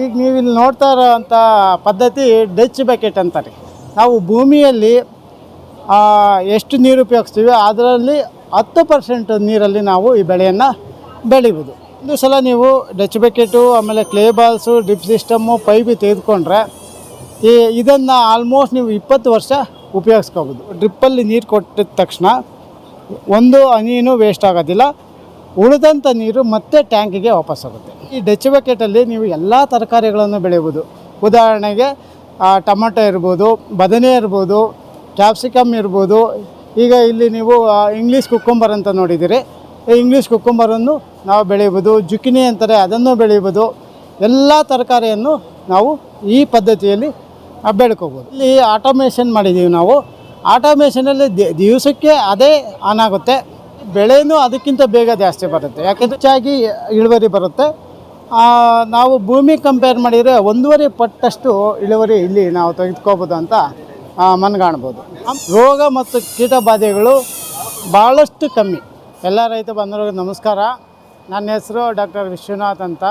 ಈಗ ನೀವು ಇಲ್ಲಿ ನೋಡ್ತಾ ಇರೋವಂಥ ಪದ್ಧತಿ ಡಚ್ ಬಕೆಟ್ ಅಂತಾರೆ. ನಾವು ಭೂಮಿಯಲ್ಲಿ ಎಷ್ಟು ನೀರು ಉಪಯೋಗಿಸ್ತೀವಿ ಅದರಲ್ಲಿ ಹತ್ತು ಪರ್ಸೆಂಟ್ ನೀರಲ್ಲಿ ನಾವು ಈ ಬೆಳೆಯನ್ನು ಬೆಳಿಬೋದು. ಒಂದು ಸಲ ನೀವು ಡಚ್ ಬಕೆಟು, ಆಮೇಲೆ ಕ್ಲೇ ಬಾಲ್ಸು, ಡ್ರಿಪ್ ಸಿಸ್ಟಮ್ಮು ಪೈಪಿ ತೆಗೆದುಕೊಂಡ್ರೆ ಈ ಇದನ್ನು ಆಲ್ಮೋಸ್ಟ್ ನೀವು ಇಪ್ಪತ್ತು ವರ್ಷ ಉಪಯೋಗಿಸ್ಕೋಬೋದು. ಡ್ರಿಪ್ಪಲ್ಲಿ ನೀರು ಕೊಟ್ಟಿದ ತಕ್ಷಣ ಒಂದು ಹನಿನೂ ವೇಸ್ಟ್ ಆಗೋದಿಲ್ಲ. ಉಳಿದಂಥ ನೀರು ಮತ್ತೆ ಟ್ಯಾಂಕಿಗೆ ವಾಪಸ್ ಆಗುತ್ತೆ ಈ ಡಚ್ ಬಕೆಟಲ್ಲಿ ನೀವು ಎಲ್ಲ ತರಕಾರಿಗಳನ್ನು ಬೆಳೆಯಬಹುದು. ಉದಾಹರಣೆಗೆ ಟೊಮಟೊ ಇರ್ಬೋದು, ಬದನೆ ಇರ್ಬೋದು ಕ್ಯಾಪ್ಸಿಕಮ್ ಇರ್ಬೋದು. ಈಗ ಇಲ್ಲಿ ನೀವು ಇಂಗ್ಲೀಷ್ ಕುಕ್ಕುಂಬರ್ ಅಂತ ನೋಡಿದ್ದೀರಿ. ಇಂಗ್ಲೀಷ್ ಕುಕ್ಕುಂಬರನ್ನು ನಾವು ಬೆಳೆಯಬಹುದು, ಜುಕಿನಿ ಅಂತಾರೆ ಅದನ್ನು ಬೆಳೆಯಬಹುದು. ಎಲ್ಲ ತರಕಾರಿಯನ್ನು ನಾವು ಈ ಪದ್ಧತಿಯಲ್ಲಿ ಬೆಳ್ಕೋಬೋದು. ಇಲ್ಲಿ ಆಟೋಮೇಷನ್ ಮಾಡಿದ್ದೀವಿ ನಾವು. ಆಟೋಮೇಷನಲ್ಲಿ ದಿವಸಕ್ಕೆ ಅದೇ ಆನ್ ಆಗುತ್ತೆ. ಬೆಳೆಯೂ ಅದಕ್ಕಿಂತ ಬೇಗ ಜಾಸ್ತಿ ಬರುತ್ತೆ. ಯಾಕೆಂದ್ರೆ ಹೆಚ್ಚಾಗಿ ಇಳುವರಿ ಬರುತ್ತೆ. ನಾವು ಭೂಮಿ ಕಂಪೇರ್ ಮಾಡಿದರೆ ಒಂದೂವರೆ ಪಟ್ಟಷ್ಟು ಇಳುವರಿ ಇಲ್ಲಿ ನಾವು ತೆಗೆದುಕೋಬೋದು ಅಂತ ಮನಗಾಣ್ಬೋದು ರೋಗ ಮತ್ತು ಕೀಟ ಬಾಧೆಗಳು ಭಾಳಷ್ಟು ಕಮ್ಮಿ. ಎಲ್ಲ ರೈತ ಬಂದವ್ರಿಗೆ ನಮಸ್ಕಾರ. ನನ್ನ ಹೆಸರು ಡಾಕ್ಟರ್ ವಿಶ್ವನಾಥ್ ಅಂತ.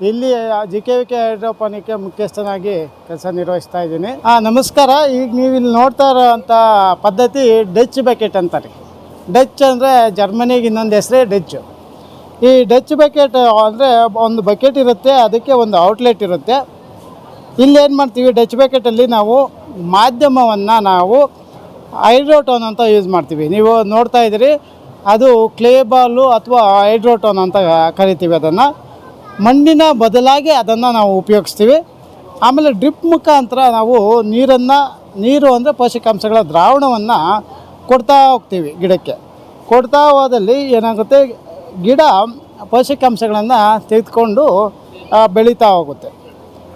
ಇಲ್ಲಿ ಜಿ ಕೆ ವಿ ಕೆ ಹೈಡ್ರೋಪಾನಿಕ್ಗೆ ಮುಖ್ಯಸ್ಥನಾಗಿ ಕೆಲಸ ನಿರ್ವಹಿಸ್ತಾ ಇದ್ದೀನಿ. ಆ, ನಮಸ್ಕಾರ. ಈಗ ನೀವು ಇಲ್ಲಿ ನೋಡ್ತಾ ಇರೋವಂಥ ಪದ್ಧತಿ ಡಚ್ ಬಕೆಟ್ ಅಂತಾರೆ. ಡಚ್ ಅಂದರೆ ಜರ್ಮನಿಗೆ ಇನ್ನೊಂದು ಹೆಸರೇ ಡಚ್ ಈ ಡಚ್ ಬಕೆಟ್ ಅಂದರೆ ಒಂದು ಬಕೆಟ್ ಇರುತ್ತೆ, ಅದಕ್ಕೆ ಒಂದು ಔಟ್ಲೆಟ್ ಇರುತ್ತೆ. ಇಲ್ಲಿ ಏನು ಮಾಡ್ತೀವಿ ಡಚ್ ಬಕೆಟಲ್ಲಿ ನಾವು ಮಾಧ್ಯಮವನ್ನು ನಾವು ಹೈಡ್ರೋಟೋನ್ ಅಂತ ಯೂಸ್ ಮಾಡ್ತೀವಿ. ನೀವು ನೋಡ್ತಾ ಇದ್ದೀರಿ, ಅದು ಕ್ಲೇ ಬಾಲು ಅಥವಾ ಹೈಡ್ರೋಟೋನ್ ಅಂತ ಕರಿತೀವಿ ಅದನ್ನು. ಮಣ್ಣಿನ ಬದಲಾಗಿ ಅದನ್ನು ನಾವು ಉಪಯೋಗಿಸ್ತೀವಿ. ಆಮೇಲೆ ಡ್ರಿಪ್ ಮುಖಾಂತರ ನಾವು ನೀರನ್ನು, ನೀರು ಅಂದರೆ ಪೋಷಕಾಂಶಗಳ ದ್ರಾವಣವನ್ನು ಕೊಡ್ತಾ ಹೋಗ್ತೀವಿ ಗಿಡಕ್ಕೆ. ಕೊಡ್ತಾ ಹೋದಲ್ಲಿ ಏನಾಗುತ್ತೆ ಗಿಡ ಪೋಷಕಾಂಶಗಳನ್ನು ತೆಗೆದುಕೊಂಡು ಬೆಳೀತಾ ಹೋಗುತ್ತೆ.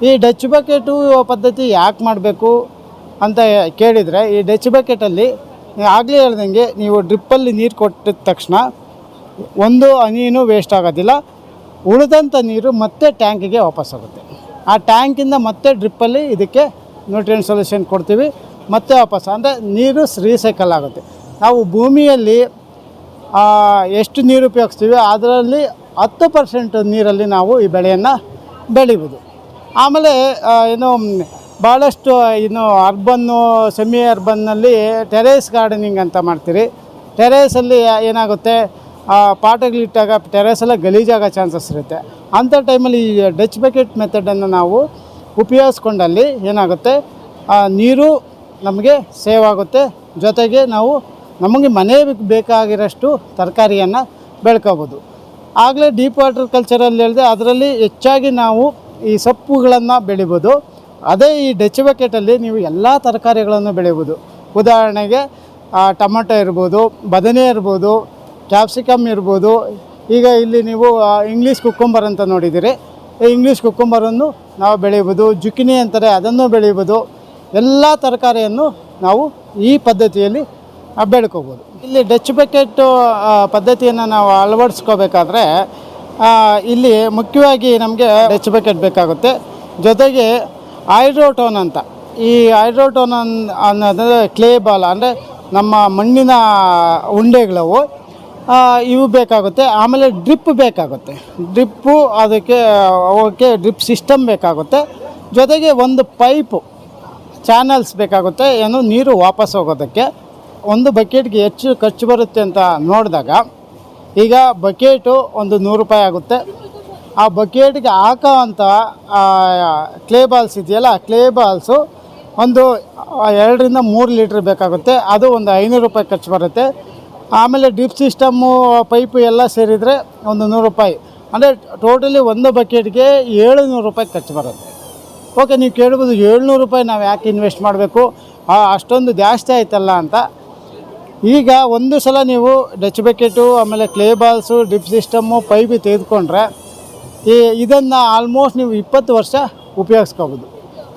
ಈ ಡಚ್ ಬಕೆಟು ಪದ್ಧತಿ ಯಾಕೆ ಮಾಡಬೇಕು ಅಂತ ಕೇಳಿದರೆ, ಈ ಡಚ್ ಬಕೆಟಲ್ಲಿ ಆಗಲೇ ಹೇಳ್ದಂಗೆ ನೀವು ಡ್ರಿಪ್ಪಲ್ಲಿ ನೀರು ಕೊಟ್ಟಿದ ತಕ್ಷಣ ಒಂದು ಹನಿನೂ ವೇಸ್ಟ್ ಆಗೋದಿಲ್ಲ. ಉಳಿದಂಥ ನೀರು ಮತ್ತೆ ಟ್ಯಾಂಕಿಗೆ ವಾಪಸ್ ಆಗುತ್ತೆ ಆ ಟ್ಯಾಂಕಿಂದ ಮತ್ತೆ ಡ್ರಿಪ್ಪಲ್ಲಿ ಇದಕ್ಕೆ ನ್ಯೂಟ್ರಿಯನ್ ಸೊಲ್ಯೂಷನ್ ಕೊಡ್ತೀವಿ, ಮತ್ತೆ ವಾಪಸ್. ಅಂದರೆ ನೀರು ರೀಸೈಕಲ್ ಆಗುತ್ತೆ. ನಾವು ಭೂಮಿಯಲ್ಲಿ ಎಷ್ಟು ನೀರು ಉಪಯೋಗಿಸ್ತೀವಿ, ಅದರಲ್ಲಿ ಹತ್ತು ಪರ್ಸೆಂಟ್ ನೀರಲ್ಲಿ ನಾವು ಈ ಬೆಳೆಯನ್ನು ಬೆಳಿಬೋದು. ಆಮೇಲೆ ಏನು ಭಾಳಷ್ಟು ಇನ್ನು, ಅರ್ಬನ್ನು, ಸೆಮಿ ಅರ್ಬನ್ನಲ್ಲಿ ಟೆರೇಸ್ ಗಾರ್ಡನಿಂಗ್ ಅಂತ ಮಾಡ್ತೀರಿ. ಟೆರೇಸಲ್ಲಿ ಏನಾಗುತ್ತೆ ಪಾಟಗಳಿಟ್ಟಾಗ ಟೆರೇಸೆಲ್ಲ ಗಲೀಜಾಗೋ ಚಾನ್ಸಸ್ ಇರುತ್ತೆ. ಅಂಥ ಟೈಮಲ್ಲಿ ಈ ಡಚ್ ಬಕೆಟ್ ಮೆಥಡನ್ನು ನಾವು ಉಪಯೋಗಿಸ್ಕೊಂಡಲ್ಲಿ ಏನಾಗುತ್ತೆ ನೀರು ನಮಗೆ ಸೇವ್ ಆಗುತ್ತೆ. ಜೊತೆಗೆ ನಾವು ನಮಗೆ ಮನೆ ಬೇಕಾಗಿರೋಷ್ಟು ತರಕಾರಿಯನ್ನು ಬೆಳ್ಕೋಬೋದು. ಆಗಲೇ ಡೀಪ್ ವಾಟರ್ ಕಲ್ಚರಲ್ಲಿ ಹೇಳಿದೆ ಅದರಲ್ಲಿ ಹೆಚ್ಚಾಗಿ ನಾವು ಈ ಸೊಪ್ಪುಗಳನ್ನು ಬೆಳಿಬೋದು. ಅದೇ ಈ ಡಚ್ ಬಕೆಟಲ್ಲಿ ನೀವು ಎಲ್ಲ ತರಕಾರಿಗಳನ್ನು ಬೆಳಿಬೋದು. ಉದಾಹರಣೆಗೆ ಟೊಮೊಟೊ ಇರ್ಬೋದು, ಬದನೆ ಇರ್ಬೋದು ಕ್ಯಾಪ್ಸಿಕಮ್ ಇರ್ಬೋದು. ಈಗ ಇಲ್ಲಿ ನೀವು ಇಂಗ್ಲೀಷ್ ಕುಕ್ಕುಂಬರ್ ಅಂತ ನೋಡಿದ್ದೀರಿ ಇಂಗ್ಲೀಷ್ ಕುಕ್ಕುಂಬರನ್ನು ನಾವು ಬೆಳೆಯಬೋದು ಜುಕಿನಿ ಅಂತಾರೆ ಅದನ್ನು ಬೆಳೆಯಬೋದು ಎಲ್ಲ ತರಕಾರಿಯನ್ನು ನಾವು ಈ ಪದ್ಧತಿಯಲ್ಲಿ ಬೆಳ್ಕೋಬೋದು ಇಲ್ಲಿ ಡಚ್ ಬಕೆಟ್ ಪದ್ಧತಿಯನ್ನು ನಾವು ಅಳವಡಿಸ್ಕೋಬೇಕಾದ್ರೆ ಇಲ್ಲಿ ಮುಖ್ಯವಾಗಿ ನಮಗೆ ಡಚ್ ಬಕೆಟ್ ಬೇಕಾಗುತ್ತೆ. ಜೊತೆಗೆ ಹೈಡ್ರೋಟೋನ್ ಅಂತ. ಈ ಹೈಡ್ರೋಟೋನ್ ಅನ್, ಅನ್ನೋದು ಕ್ಲೇ ಬಾಲ್ ಅಂದರೆ ನಮ್ಮ ಮಣ್ಣಿನ ಉಂಡೆಗಳವು ಇವು ಬೇಕಾಗುತ್ತೆ. ಆಮೇಲೆ ಡ್ರಿಪ್ ಬೇಕಾಗುತ್ತೆ. ಡ್ರಿಪ್ಪು ಅದಕ್ಕೆ, ಅವಕ್ಕೆ ಡ್ರಿಪ್ ಸಿಸ್ಟಮ್ ಬೇಕಾಗುತ್ತೆ. ಜೊತೆಗೆ ಒಂದು ಪೈಪು ಚಾನಲ್ಸ್ ಬೇಕಾಗುತ್ತೆ. ಏನು, ನೀರು ವಾಪಸ್ ಹೋಗೋದಕ್ಕೆ. ಒಂದು ಬಕೆಟ್ಗೆ ಹೆಚ್ಚು ಖರ್ಚು ಬರುತ್ತೆ ಅಂತ ನೋಡಿದಾಗ ಈಗ ಬಕೆಟು ಒಂದು ನೂರು ರೂಪಾಯಿ ಆಗುತ್ತೆ. ಆ ಬಕೆಟ್ಗೆ ಹಾಕೋ ಅಂಥ ಕ್ಲೇ ಬಾಲ್ಸ್ ಇದೆಯಲ್ಲ ಕ್ಲೇ ಬಾಲ್ಸು ಒಂದು ಎರಡರಿಂದ ಮೂರು ಲೀಟ್ರ್ ಬೇಕಾಗುತ್ತೆ. ಅದು ಒಂದು ಐನೂರು ರೂಪಾಯಿ ಖರ್ಚು ಬರುತ್ತೆ. ಆಮೇಲೆ ಡಿಪ್ ಸಿಸ್ಟಮ್ಮು, ಪೈಪು ಎಲ್ಲ ಸೇರಿದರೆ ಒಂದು ನೂರು ರೂಪಾಯಿ. ಅಂದರೆ ಟೋಟಲಿ ಒಂದು ಬಕೆಟ್ಗೆ ಏಳುನೂರು ರೂಪಾಯಿ ಖರ್ಚು ಬರುತ್ತೆ. ಓಕೆ, ನೀವು ಕೇಳ್ಬೋದು ಏಳ್ನೂರು ರೂಪಾಯಿ ನಾವು ಯಾಕೆ ಇನ್ವೆಸ್ಟ್ ಮಾಡಬೇಕು? ಅಷ್ಟೊಂದು ಜಾಸ್ತಿ ಆಯ್ತಲ್ಲ ಅಂತ. ಈಗ ಒಂದು ಸಲ ನೀವು ಡಚ್ ಬಕೆಟು ಆಮೇಲೆ ಕ್ಲೇ ಬಾಲ್ಸು ಡ್ರಿಪ್ ಸಿಸ್ಟಮ್ಮು ಪೈಪಿ ತೆಗೆದುಕೊಂಡ್ರೆ ಈ ಇದನ್ನು ಆಲ್ಮೋಸ್ಟ್ ನೀವು ಇಪ್ಪತ್ತು ವರ್ಷ ಉಪಯೋಗಿಸ್ಕೋಬೋದು.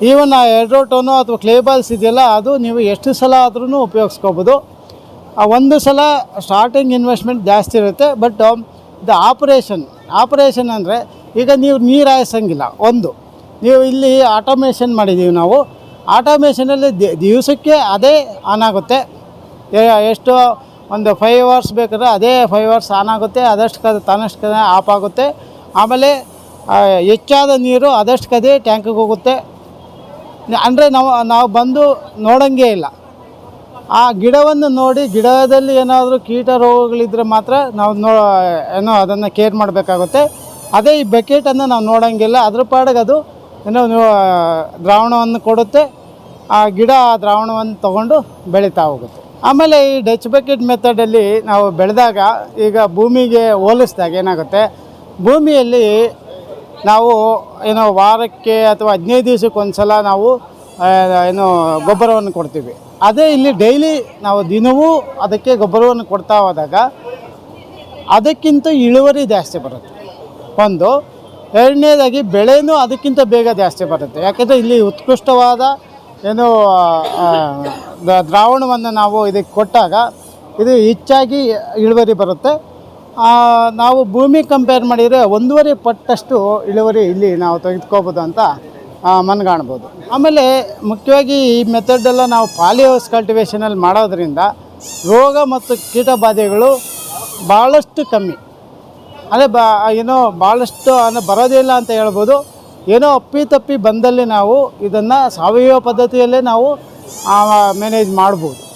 ಈವನ್ ಆ ಎಡ್ರೋಟೋನು ಅಥವಾ ಕ್ಲೇ ಬಾಲ್ಸ್ ಇದೆಯಲ್ಲ, ಅದು ನೀವು ಎಷ್ಟು ಸಲ ಆದ್ರೂ ಉಪಯೋಗಿಸ್ಕೋಬೋದು. ಆ ಒಂದು ಸಲ ಸ್ಟಾರ್ಟಿಂಗ್ ಇನ್ವೆಸ್ಟ್ಮೆಂಟ್ ಜಾಸ್ತಿ ಇರುತ್ತೆ ಬಟ್ ದ ಆಪ್ರೇಷನ್ ಆಪ್ರೇಷನ್ ಅಂದರೆ ಈಗ ನೀವು ನೀರು ಹಾಯಿಸಂಗಿಲ್ಲ, ಒಂದು. ನೀವು ಇಲ್ಲಿ ಆಟೋಮೇಷನ್ ಮಾಡಿದ್ದೀವಿ ನಾವು. ಆಟೋಮೇಷನಲ್ಲಿ ದಿವಸಕ್ಕೆ ಅದೇ ಆನ್ ಆಗುತ್ತೆ. ಎಷ್ಟು? ಒಂದು ಫೈವ್ ಅವರ್ಸ್ ಬೇಕಾದ್ರೆ ಅದೇ ಫೈವ್ ಅವರ್ಸ್ ಆನ್ ಆಗುತ್ತೆ, ಅದಷ್ಟು ತಾನಷ್ಟು ಆಫ್ ಆಗುತ್ತೆ. ಆಮೇಲೆ ಹೆಚ್ಚಾದ ನೀರು ಅದಷ್ಟು ಕದೇ ಟ್ಯಾಂಕಿಗೆ ಹೋಗುತ್ತೆ. ಅಂದರೆ ನಾವು ನಾವು ಬಂದು ನೋಡೋಂಗೇ ಇಲ್ಲ. ಆ ಗಿಡವನ್ನು ನೋಡಿ, ಗಿಡದಲ್ಲಿ ಏನಾದರೂ ಕೀಟ ರೋಗಗಳಿದ್ದರೆ ಮಾತ್ರ ನಾವು ನೋ, ಏನೋ ಅದನ್ನು ಕೇರ್ ಮಾಡಬೇಕಾಗುತ್ತೆ. ಅದೇ ಈ ಬಕೆಟನ್ನು ನಾವು ನೋಡೋಂಗಿಲ್ಲ ಅದ್ರ ಪಾಡಿಗೆ ಅದು ಏನೋ ದ್ರಾವಣವನ್ನು ಕೊಡುತ್ತೆ. ಆ ಗಿಡ ಆ ದ್ರಾವಣವನ್ನು ತಗೊಂಡು ಬೆಳೀತಾ ಹೋಗುತ್ತೆ. ಆಮೇಲೆ ಈ ಡಚ್ ಬಕೆಟ್ ಮೆಥಡಲ್ಲಿ ನಾವು ಬೆಳೆದಾಗ ಈಗ ಭೂಮಿಗೆ ಹೋಲಿಸಿದಾಗ ಏನಾಗುತ್ತೆ? ಭೂಮಿಯಲ್ಲಿ ನಾವು ಏನೋ ವಾರಕ್ಕೆ ಅಥವಾ ಹದಿನೈದು ದಿವಸಕ್ಕೆ ಒಂದು ಸಲ ನಾವು ಏನು ಗೊಬ್ಬರವನ್ನು ಕೊಡ್ತೀವಿ. ಅದೇ ಇಲ್ಲಿ ಡೈಲಿ ನಾವು ದಿನವೂ ಅದಕ್ಕೆ ಗೊಬ್ಬರವನ್ನು ಕೊಡ್ತಾ ಹೋದಾಗ ಅದಕ್ಕಿಂತ ಇಳುವರಿ ಜಾಸ್ತಿ ಬರುತ್ತೆ. ಒಂದು, ಎರಡನೇದಾಗಿ ಬೆಳೆನೂ ಅದಕ್ಕಿಂತ ಬೇಗ ಜಾಸ್ತಿ ಬರುತ್ತೆ. ಯಾಕೆಂದರೆ ಇಲ್ಲಿ ಉತ್ಕೃಷ್ಟವಾದ ಏನು ದ್ರಾವಣವನ್ನು ನಾವು ಇದಕ್ಕೆ ಕೊಟ್ಟಾಗ ಇದು ಹೆಚ್ಚಾಗಿ ಇಳುವರಿ ಬರುತ್ತೆ. ನಾವು ಭೂಮಿ ಕಂಪೇರ್ ಮಾಡಿದರೆ ಒಂದೂವರೆ ಪಟ್ಟಷ್ಟು ಇಳುವರಿ ಇಲ್ಲಿ ನಾವು ತೆಗೆದುಕೋಬೋದು ಅಂತ ಮನಗಾಣ್ಬೋದು ಆಮೇಲೆ ಮುಖ್ಯವಾಗಿ ಈ ಮೆಥಡೆಲ್ಲ ನಾವು ಪಾಲಿಹೌಸ್ ಕಲ್ಟಿವೇಷನಲ್ಲಿ ಮಾಡೋದ್ರಿಂದ ರೋಗ ಮತ್ತು ಕೀಟ ಬಾಧೆಗಳು ಭಾಳಷ್ಟು ಕಮ್ಮಿ. ಅಂದರೆ ಬಾ ಏನೋ ಭಾಳಷ್ಟು ಅಂದರೆ ಬರೋದಿಲ್ಲ ಅಂತ ಹೇಳ್ಬೋದು. ಏನೋ ಅಪ್ಪಿ ತಪ್ಪಿ ಬಂದಲ್ಲಿ ನಾವು ಇದನ್ನು ಸಾವಯವ ಪದ್ಧತಿಯಲ್ಲೇ ನಾವು ಮ್ಯಾನೇಜ್ ಮಾಡ್ಬೋದು.